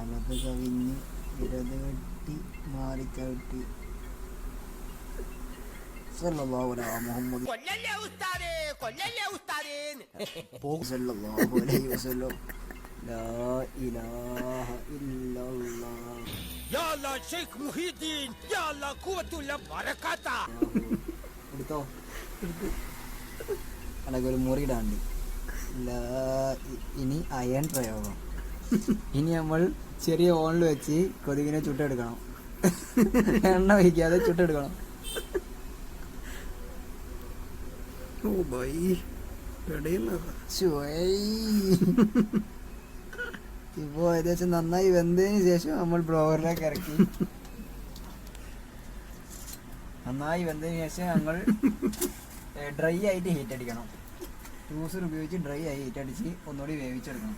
വലത് കവിഞ്ഞ് ഇടത് കെട്ടി മാറിച്ചവിട്ടി എടുത്തോ? അടക്ക ഒരു മുറിയിടാണ്ട് ഇനി അയൺ പ്രയോഗം. ഇനി നമ്മൾ ചെറിയ ഓണിൽ വെച്ച് കൊതുകിനെ ചുട്ടെടുക്കണം. എണ്ണ വയ്ക്കാതെ ചുട്ടെടുക്കണം. ഓ ബൈ. ഏകദേശം നന്നായി വെന്തതിന് ശേഷം നമ്മൾ ബ്ലോവറിലേക്ക് ഇറക്കി. നന്നായി വെന്തതിന് ശേഷം ഞങ്ങൾ ഡ്രൈ ആയിട്ട് ഹീറ്റ് അടിക്കണം. ജ്യൂസർ ഉപയോഗിച്ച് ഡ്രൈ ആയി ഹീറ്റ് അടിച്ച് ഒന്നുകൂടി വേവിച്ചെടുക്കണം.